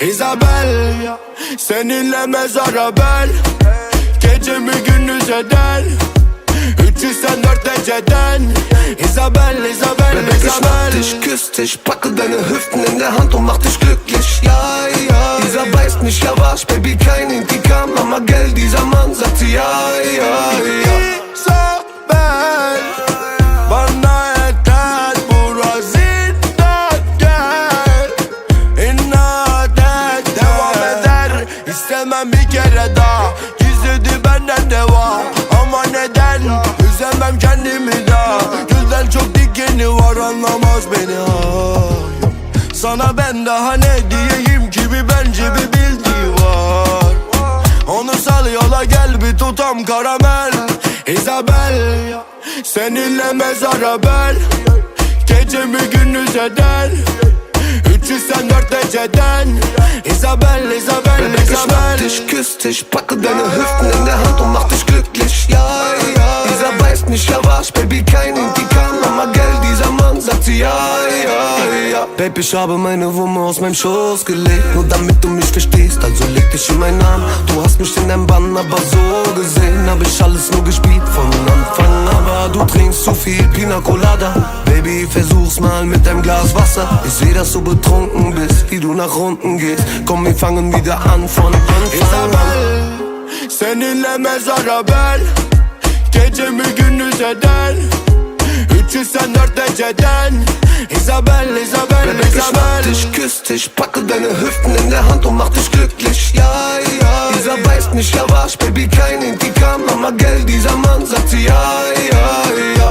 Isabel Seninle mezara bel Gecemi gündüz eder 304 dereceden Isabel, Isabel, Bebek, ich mach Isabel dich, küss dich, packe deine Hüften in der Hand und mach dich glücklich. Ja, ja. Dieser beißt nicht, ja was, Baby, kein Intikam, Mama, gell, dieser Mann sagt ja, ja, ja. Kere daha. Gizledi benden de var Ama neden? Üzemem kendimi daha Gülden çok dikeni var anlamaz beni. Ay. Sana ben daha ne diyeyim ki bir bence bir bildiği var. Onu sal yola gel bir tutam karamel. Isabel Seninle mezara bel Gecemi gündüz eder? 304 dereceden Isabel, Isabel, Isabel dich, küss dich, packe deine Hüften in der Hand und mach dich glücklich. Ja, ja. Dieser beißt nicht, ja was, Baby, kein Intikam, Mama, gell, dieser Mann sagt ja, ja, ja. Baby, ich habe meine Wumme aus meinem Schoß gelegt, nur damit du mich verstehst, also leg dich in meinen Arm. Du hast mich in deinem Bann, aber so gesehen hab ich alles nur gespielt von Baby, versuch's mal mit deinem Glas Wasser. Ich seh, dass du betrunken bist, wie du nach unten gehst. Komm, wir fangen wieder an von Anfang an. Isabel Seninle mezara bel Gecemi gündüz eder 304 dereceden Isabel, Isabel, Bebek, ich mach Isabel dich, küss dich, packe deine Hüften in der Hand und mach dich glücklich. Ja, ja. Dieser beißt nicht, ja was, Baby, kein Intikam, Mama, gell, dieser Mann sagt ja, ja, ja. Ja,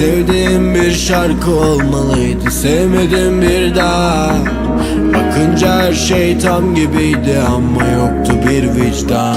Sevdiğim bir şarkı olmalıydı Sevmedim bir daha. Bakınca her şey tam gibiydi Ama yoktu bir vicdan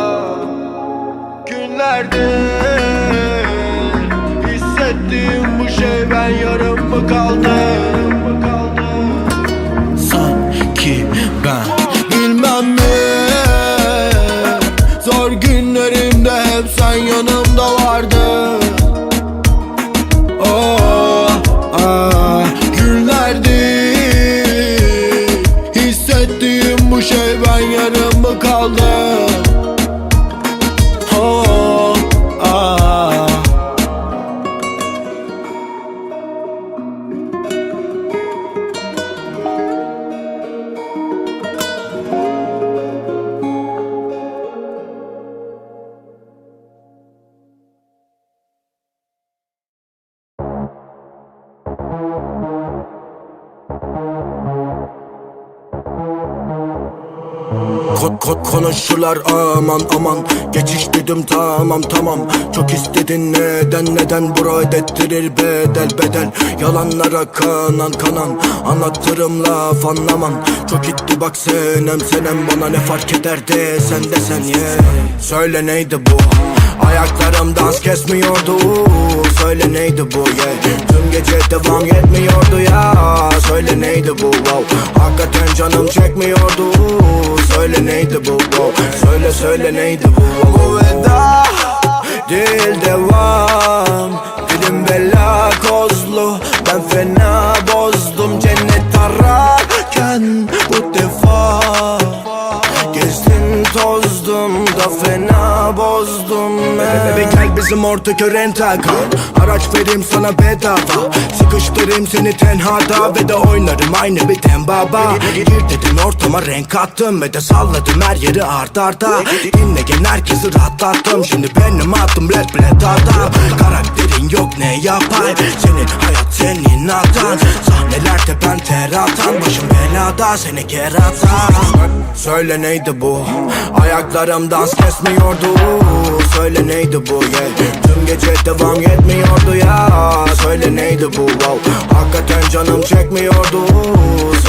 Günlerde Hissettiğim bu şey ben yarım mı kaldım? Sanki ben Bilmem mi? Zor günlerimde hep sen yanımda vardın. Oh, ah, günlerdi. Hissettiğim bu şey ben yarım mı kaldım ko- ko- konuşurlar aman aman. Geçiş dedim tamam tamam. Çok istedin neden neden? Bura ödettirir bedel bedel. Yalanlara kanan kanan. Anlatırım laf anlaman Çok gitti bak senem senem. Bana ne fark eder de sen desen yeah. Söyle neydi bu? Ayaklarım dans kesmiyordu. Söyle neydi bu yeah? Tüm gece devam yetmiyordu ya Söyle neydi bu wow? Hakikaten canım çekmiyordu. Söyle neydi bu wow? Söyle söyle neydi bu wow? Bu veda değil devam. Dilim bela kozlu. Ben fena bozdum cennet ararken. Bu defa Gezdin tozdum da fena bozdum. Gel bizim ortak renta Araç vereyim sana bedava. Sıkıştırayım seni tenhada Ve de oynarım aynı bir baba Gir dedin ortama renk attım Ve de salladım her yeri art arda. Dinleyen herkesi rahatlattım. Şimdi benim adım let let adam Karakterin yok ne yapayım Senin hayat senin atan Sahnelerde ben ter atan. Başım belada seni keratan Söyle neydi bu? Ayaklarım dans kesmiyordu. Söyle neydi bu? Yeah Tüm gece devam yetmiyordu ya. Söyle neydi bu wow. Hakikaten canım çekmiyordu.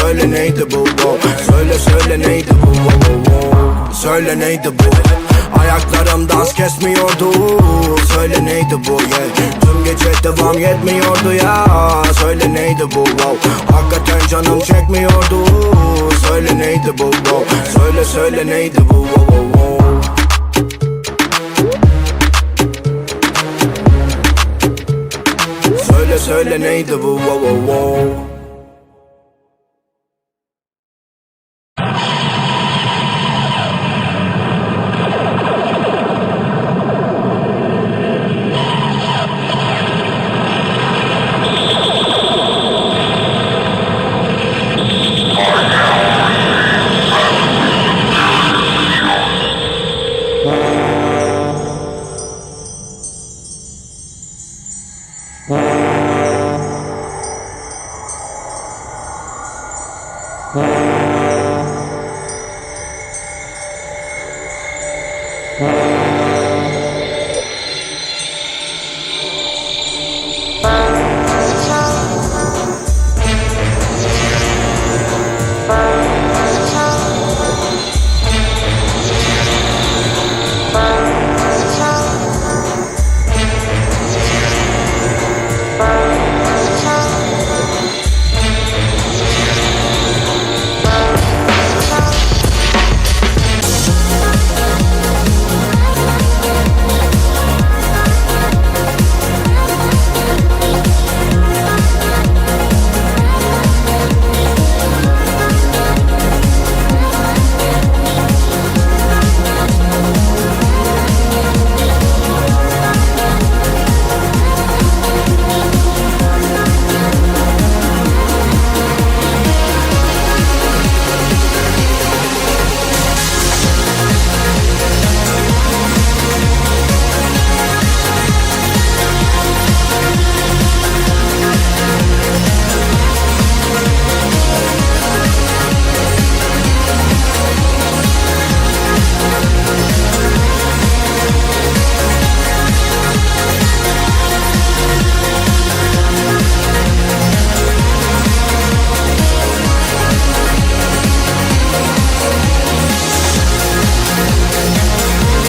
Söyle neydi bu wow. Söyle söyle neydi bu wow. Söyle neydi bu? Ayaklarım dans kesmiyordu. Söyle neydi bu yeah. Tüm gece devam yetmiyordu ya. Söyle neydi bu wow. Hakikaten canım çekmiyordu. Söyle neydi bu wow. Söyle söyle neydi bu wow, wow, wow. Söyle neydi bu wow, wow, wow. Thank